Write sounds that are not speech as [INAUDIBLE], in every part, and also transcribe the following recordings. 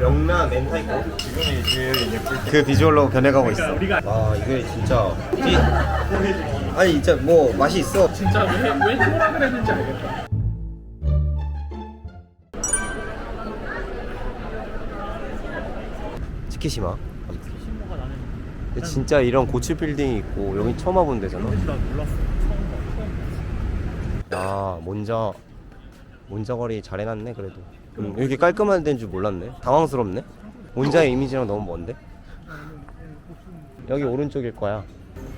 명란 멘타이코 지금이 제일 예쁠 때 그 비주얼로 변해가고 있어. 우리가- 아 이게 진짜 이- 아니 진짜 뭐 맛이 있어. 진짜 왜, 왜 뭐라 그랬는지 알겠다. 치키시마. 신모가 나는 근데 진짜 이런 고층 빌딩이 있고 여기 처음 와본 데잖아. 나 몰랐어. 야 몬자 몬자거리 잘 해놨네 그래도. 음, 이렇게 깔끔한 데인 줄 몰랐네. 당황스럽네. 몬자의 이미지랑 너무 먼데. 여기 오른쪽일 거야.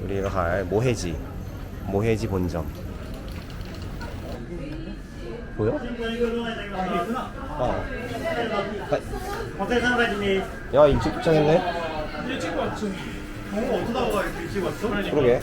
우리가 갈 모해지 모해지 본점. 보여? 아. 야 일찍 도착했네. 일찍 왔지. 그러게.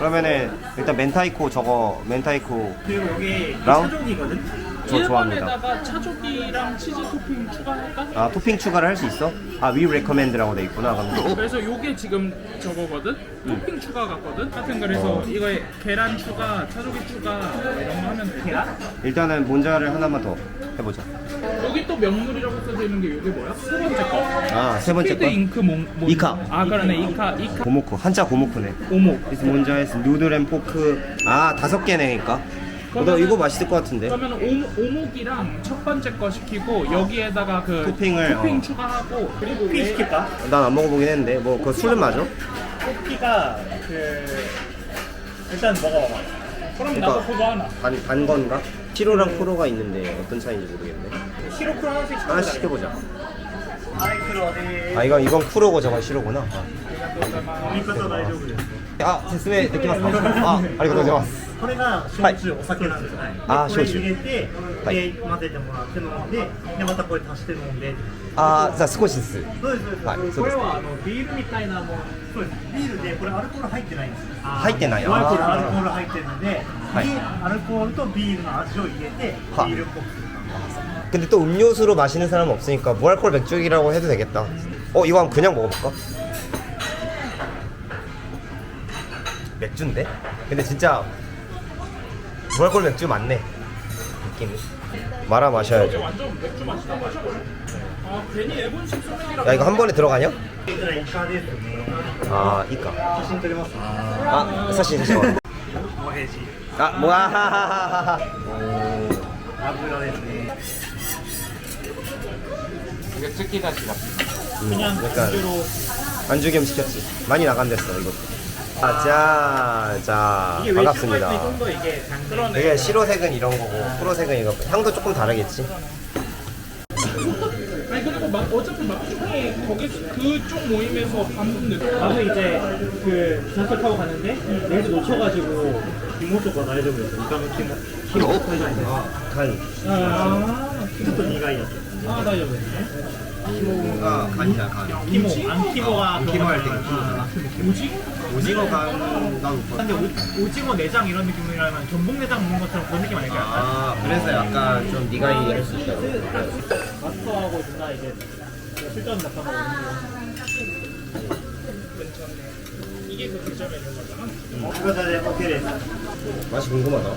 그러면은 일단 멘타이코 저거 멘타이코 그리고 여기 라운? 차종이거든. 저 좋아합니다. 일반에다가 차조기랑 치즈 토핑 추가할까? 아 토핑 추가를 할 수 있어? 아위 레커멘드라고 돼 있구나. 그럼 그래서 요게 지금 저거거든? 토핑 추가 같거든? 하여튼 그래서 어. 이거에 계란 추가, 차조기 추가 이런 거 하면 돼. 계란? 일단은 몬자를 하나만 더 해보자. 여기 또 명물이라고 써져 있는 게 이게 뭐야? 세 번째 거. 아 세 번째 거 잉크 몽, 몽 이카. 아 그러네 이카 이카 고모쿠 한자 고모쿠네. 오목 그래서 몬자에서 누들 앤 포크 아 다섯 개네 그러니까. 어, 너 이거 맛있을 것 같은데. 그러면 오, 오목이랑 첫 번째 거 시키고 여기에다가 그 토핑을, 토핑 어. 추가하고 그리고 커피 왜- 시킬까? 난 안 먹어보긴 했는데 뭐 그거 술은 맞아? 커피가 그 일단 먹어봐봐. 그럼 그러니까- 나도 그거 하나 반, 반 건가? 시로랑 프로가 있는데 어떤 차이인지 모르겠네. 시로크 하나씩 시켜보자. 하나씩 시켜보자. 아이크로 아 이건 이건 프로고 저건 시로구나. 飲み方大丈夫です。 あ説明できますかあありがとうございますこれが焼酎、お酒なんですね。であーこれ焼酎入れて、はいで混ぜてもらって飲んで、でまたこれ足して飲んで。あーじゃあ少しずつそうですそうです。はいそうですこれはあのビールみたいなもん。そうです。ビールでこれアルコール入ってないんですよ。入ってないアルコールあーアルコール入ってるので、はいでアルコールとビールの味を入れてはビールっぽくする。 근데 또 음료수로 마시는 사람은 없으니까 무알콜 맥주이라고 해도 되겠다 어 이거 한번 그냥 먹어볼까? 맥주인데? 근데 진짜 무알콜 맥주 맞네 느낌이 말아 마셔야죠 완전 맥주 맛이다 마셔볼래? 아 괜히 일본식 소맥이라고 야 이거 한 번에 들어가냐? こちらイカですね。 아 이까 写真撮れます。 아 사실 사실 モヘジ。 아 뭐야 油ですね。 이게 쯔기다시 같은 음, 약간 안주 겸 시켰지 많이 나간댔어 이것도 아, 자, 자, 이게 반갑습니다. 실버에서 이 정도 이게 장점? 되게 실호색은 이런 거고, 어. 프로색은 이거. 향도 조금 다르겠지? 아니 그리고 막 어차피 막중에 거기 그쪽 모임에서 반분 늦 나도 이제 그 기차 타고 가는데 내일도 놓쳐가지고 이모토 가 나이도 그랬어. 이가면 키 키모 어? 타이잖아. 간. 아 키모토 니가이였어 아 나이도 그랬네. 아, 키모가 간이다, 간. 키모 안 키모가 안 키모 할때. 키모잖아 오징어 간 나도 근데 오, 오징어 내장 이런 느낌이라면 전복 내장 먹는 것처럼 그런 느낌 아닐까요? 아 그래서 약간 좀 니가이 할수 있다고 마스터하고 누나 이제 실전 나타나고 이게 그 득점 메뉴 거잖아 이거 다 오케이 됐어. 맛이 궁금하다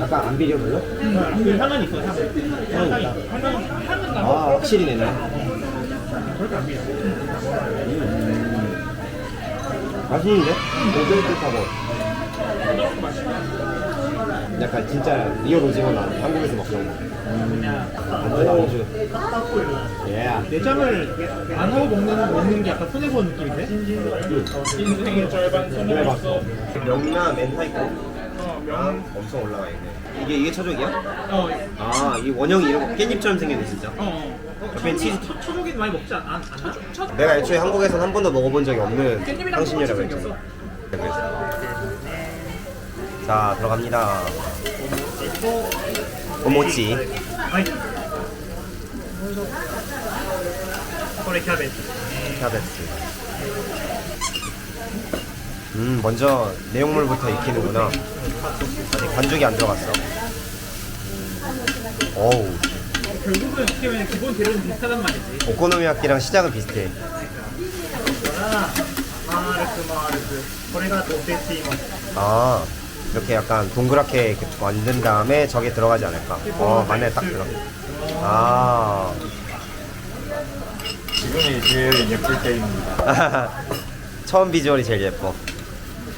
약간 안 비려 보여? 그 향은 있어 향은. 향은 있다. 향은 향은 나 아 확실히 내네 그렇게 안 비려. 맛있는데? 고들듯하고. 약간 진짜 리얼 오징어나 한국에서 먹던 거. 안주 딱 보여. 예. 내장을 안 하고 먹는 먹는 게 약간 손해 보는 느낌인데? 인생의 절반 손을 봤어 명란 멘타이코. 어, 명, 아, 엄청 올라가 있네 이게 이게 차족이야? 어, 아 이 원형이 이런 거 깻잎처럼 생겼네 진짜 어, 옆에 치즈 초조기 많이 먹지 않, 않, 않나? 첫, 내가 애초에 한국에선 한 번도 먹어본 적이 없는 깻잎이랑 향신료라고 똑같이 했잖아 그래서. 자 들어갑니다 오모치 はい。これキャベツ。 캬베츠 음 먼저 내용물부터 익히는구나 아직 반죽이 안 들어갔어 어우 결국은 어떻게 보면 기본 재료는 비슷하단 말이지. 오코노미야끼랑 시작은 비슷해 から丸く丸く。これがドテチーマ。 아 이렇게 약간 동그랗게 이렇게 만든 다음에 저게 들어가지 않을까 어 맞네 딱 들어 아 지금이 제일 예쁠 때입니다. [LAUGHS] 처음 비주얼이 제일 예뻐. ち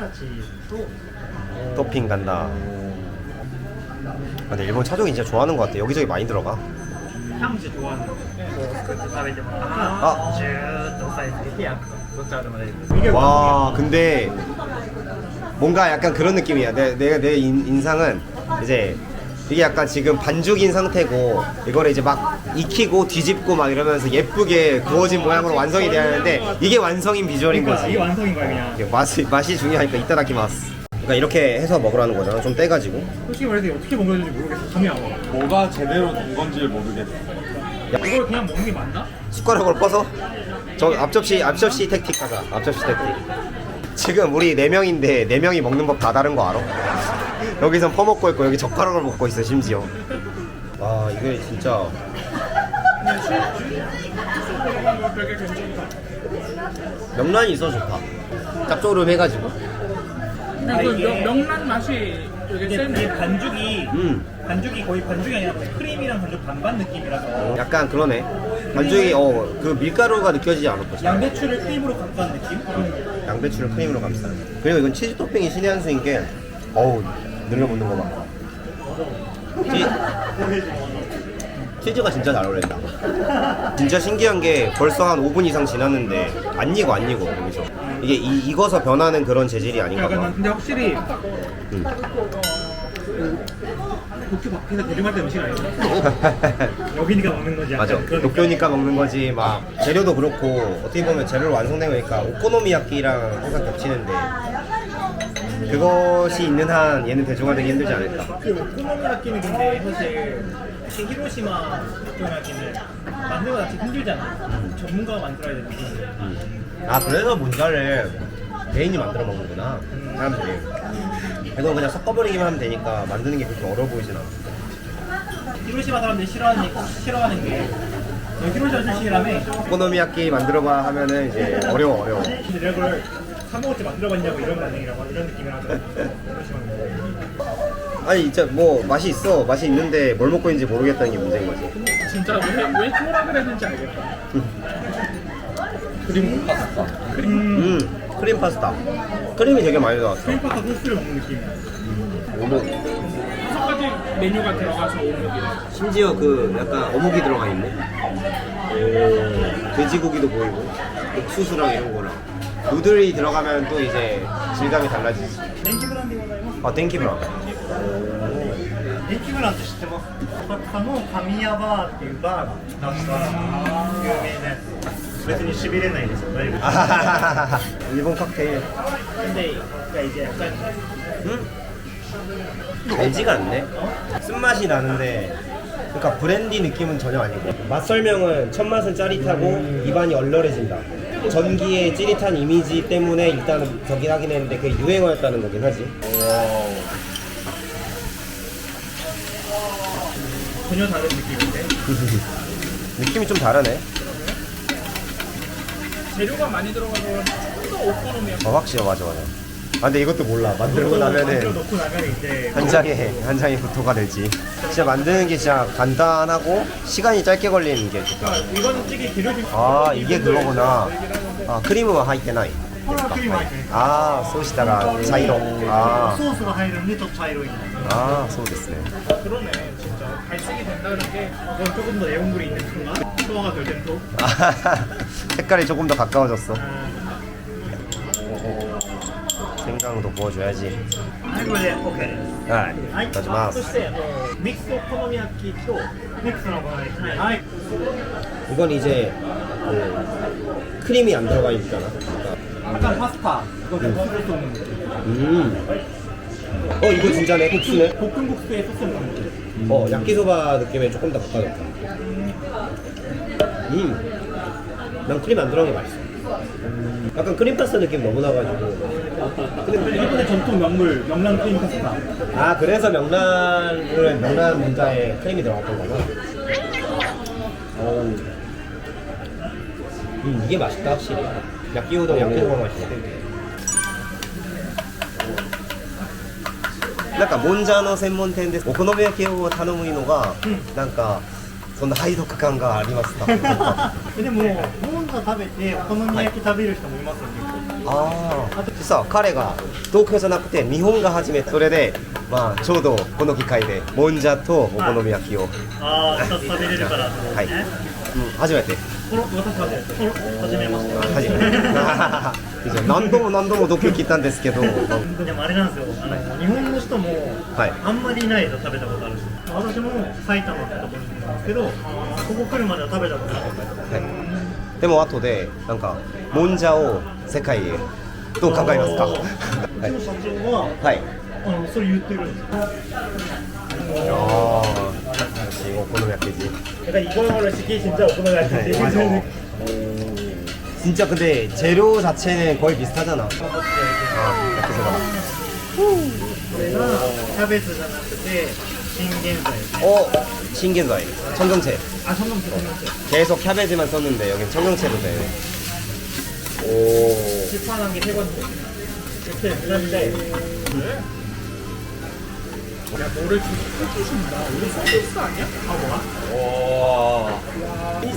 소스까지 또 토핑 간다. 아, 근데 일본 차종이 진짜 좋아하는 것 같아. 여기저기 많이 들어가. 향수 좋아하는 소스까지 다 아. 이제 아. 와, 근데 뭔가 약간 그런 느낌이야. 내, 내, 내 인상은 이제 이게 약간 지금 반죽인 상태고 이거를 이제 막 익히고 뒤집고 막 이러면서 예쁘게 구워진 모양으로 완성이 돼야 하는데 이게 완성인 비주얼인 그러니까 거지. 이게 완성인 거야 그냥. 이게 맛이, 맛이 중요하니까 이따다 키마스 그러니까 이렇게 해서 먹으라는 거잖아. 좀 떼가지고. 솔직히 말해서 어떻게 먹어야 되는지 모르겠어. 감이 안 와. 뭐가 제대로 된 건지 모르겠어. 이걸 그냥 먹는 게 맞나? 숟가락으로 뻗어 저 앞접시 앞접시 택틱 하자. 앞접시 택틱. 지금 우리 네 명인데 네 명이 먹는 법 다 다른 거 알아? 여기선 퍼먹고 있고 여기 젓가락을 먹고 있어 심지어. 와 이게 진짜. 명란이 있어 좋다. 짭조름 해가지고. 근데 그 명, 명란 맛이 되게 이게, 이게 세네. 반죽이 음. 반죽이 거의 반죽이 아니라 크림이랑 반죽 반반 느낌이라서. 약간 그러네. 반죽이 어그 밀가루가 느껴지지 않았거든 양배추를 크림으로 감싼 느낌? 양배추를 크림으로 감싼 그리고 이건 치즈 토핑이 신의 한 수인 게 어우 늘려 먹는 거 봐. 치, 치즈가 진짜 잘 어울린다. 진짜 신기한 게 벌써 한 5분 이상 지났는데 안 익어 안 익어 여기서 이게 이, 익어서 변하는 그런 재질이 아닌가 약간 봐. 근데 확실히 음. 도쿄 밖에서 대중할 때 음식 아니야? [LAUGHS] 여기니까 먹는 거지 약간 맞아. 그런 도쿄니까 먹는 거지. 막 재료도 그렇고 어떻게 보면 재료로 완성된 거니까 오코노미야끼랑 항상 겹치는데 그것이 있는 한 얘는 대중화 되기 힘들지 않을까. 그 오코노미야끼는 근데 사실 특히 히로시마 오코노미야끼는 만들고 자체 힘들잖아. 전문가가 만들어야 되는 거지. 아 그래서 문자를 개인이 만들어 먹는구나. 사람들이. 이건 그냥 섞어버리기만 하면 되니까 만드는 게 그렇게 어려워 보이진 않아. 히로시마 사람들이 싫어하는, 싫어하는 게너 히로시마 출신이라며 오코노미야끼 만들어봐 하면은 이제 어려워 어려워. 근데 사먹을 때 만들어봤냐고 이런 반응이라고 이런 느낌이라고 히로시마는 아니 진짜 뭐 맛이 있어. 맛이 있는데 뭘 먹고 있는지 모르겠다는 게 문제인 거지. 진짜 왜, 왜 뭐라 그랬는지 알겠다. 크림 파스타. 음 크림 파스타. 크림이 되게 많이 들어갔어. 크림파스타 소스를 먹는 느낌이야 오목. 다섯 가지 메뉴가 들어가서 오목이래. 심지어 그 약간 어묵이 들어가 있네. 오 돼지고기도 보이고 옥수수랑 이런 거랑 누들이 들어가면 또 이제 질감이 달라지지 電気ブランでございます 아 땡키브라 電気ブランって知ってます浅草の神谷バーっていうバーが出した有名なやつ別にしびれないですよだいぶ 아하하하. 일본 칵테일. 근데 그러니까 이제 약간 음? 달지가 않네. 쓴맛이 나는데, 그러니까 브랜디 느낌은 전혀 아니고. 맛 설명은 첫 맛은 짜릿하고 입안이 얼얼해진다. 전기의 찌릿한 이미지 때문에 일단은 저긴 하긴 했는데 그게 유행어였다는 거긴 하지. 전혀 다른 느낌인데 [LAUGHS] 느낌이 좀 다르네. 재료가 많이 들어가서 좀더 오코노미야. 어, 확실히 맞아 맞아. 아 근데 이것도 몰라. 만들고 만들어 나면은 놓고 나면 이제 한 장에 한 장에 부토가 되지. 진짜 만드는 게 진짜 간단하고 시간이 짧게 걸리는 게 좋다. 그러니까 이거는 찌개 기름 아 이게 그거구나. 아 크림은 하이테 나이. これはクリーム入ってない 아 소시다가 차이로. 아 ソースが入るんでちょっと茶色いんで 아, 소됐네. 그러네. 진짜 갈색이 된다는 게 이건 조금 더 내용물이 있는 순간 소화가 될 때는 또 색깔이 조금 더 가까워졌어. 아, 생강도 부어줘야지. はいこれで OK ですはい、はいいただきまそす。してあのミックスお好み焼きとミックスのお好み焼きはい 이건 이제 그 크림이 안 들어가 있잖아. 그러니까, 약간 파스타 이거 국수를 쏘는 느낌 음. 어 이거 진짜네 국수네. 볶음국수에 소스를 넣는 느낌 어 야끼소바 느낌에 조금 더 가까워졌다. 음. 난 크림 안 들어간 게 맛있어. 약간 크림 파스타 느낌 너무 나가지고. 근데 일본의 전통 명물 명란 크림 파스타. 아 그래서 명란을 명란 문자에 크림이 들어갔던 거구나. 어우. 음 이게 맛있다 확실히. 야끼우동 야끼소바 맛이네. なんかもんじゃの専門店でお好み焼きを頼むのが、なんか そんな背徳感がありますか？[LAUGHS] えでもモンザ食べてお好み焼き食べる人もいますよ結構。ああ実は彼が東京じゃなくて日本が初めてそれでまあちょうどこの機会でもんじゃとお好み焼きを、ああ2つ食べれるからってことはい、ね、うん、初めて。この私はねこの初めまして。初めて。[LAUGHS] 何度も何度もドキュ切ったんですけど。[LAUGHS] でもあれなんですよ。あの日本の人もはい。あんまりいないと食べたことある人私も埼玉ってところにいるんですけどここ来るまでは食べたことなかったですはい、でも後でなんかもんじゃを世界へどう考えますかうちの社長ははいあのそれ言ってるんですよ 아, 역시 오코노미야끼지. 그러니까 이거를 시키 진짜 오코노미야키. 네, 맞아. 진짜 근데 재료 자체는 거의 비슷하잖아. 아, 야끼소바. これがキャベツじ 신겐사이. 어, 신겐사이. 청경채. 아, 청경채, 계속 캬베지만 썼는데 여긴 청경채로 돼. 오. 시판한 게 세 번째. 이렇게 했는데. 야, 너를 좀 섞으신다. 우리 섞을 거 아니야? 아, 뭐야? 와.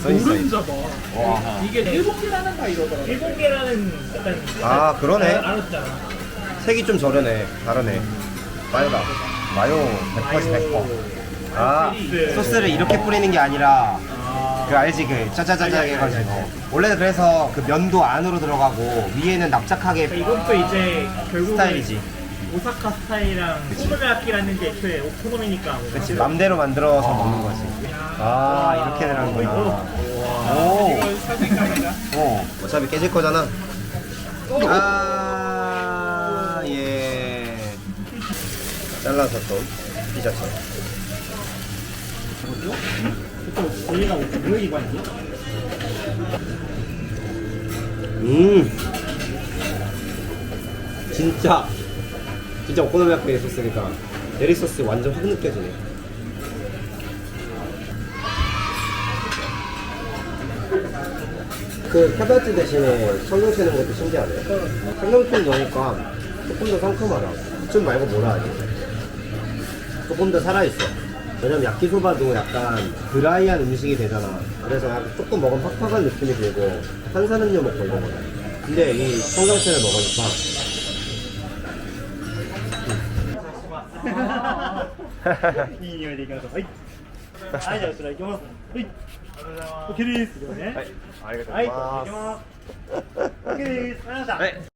노른자 봐. 이게 일본 계란은 다 이러더라. 일본 계란은 약간. 아, 그러네. 아, 알았잖아. 색이 좀 저러네. 다르네. 빨다. 마요 100%지 100%. 아, 소스를 이렇게 뿌리는 게 아니라 그 알지 그 짜자자자 해가지고 원래는 그래서 그 면도 안으로 들어가고 위에는 납작하게 이것도 이제 결국은 스타일이지. 오사카 스타일이랑 오코노미야키라는 게 애초에 오코노미니까. 그렇지 맘대로 만들어서 먹는 거지. 아 이렇게 되는구나. 오. 사진. 어. 어차피 깨질 거잖아. 아 잘라서 또 피자처럼. 또 얘가 왜 이관이지? 음. 진짜 진짜 오코노미야끼 소스니까 데리 소스 완전 확 느껴지네. 그 캐베츠 대신에 청경채 넣은 것도 신기하네. 청경채 넣으니까 조금 더 상큼하다. 좀 말고 뭐라 하지? 조금 더 살아있어. 왜냐면 야키소바도 약간 드라이한 음식이 되잖아. 그래서 약간 조금 먹으면 팍팍한 느낌이 들고 탄산음료 먹고 이런 거야. 근데 이 청경채를 먹으니까 [LAUGHS] いい匂いでいきましょうはいはいじゃあ後ろ行きますはい OK ですねはい、ありがとうごはいざいます。行きます OK ですありがとうございましたはい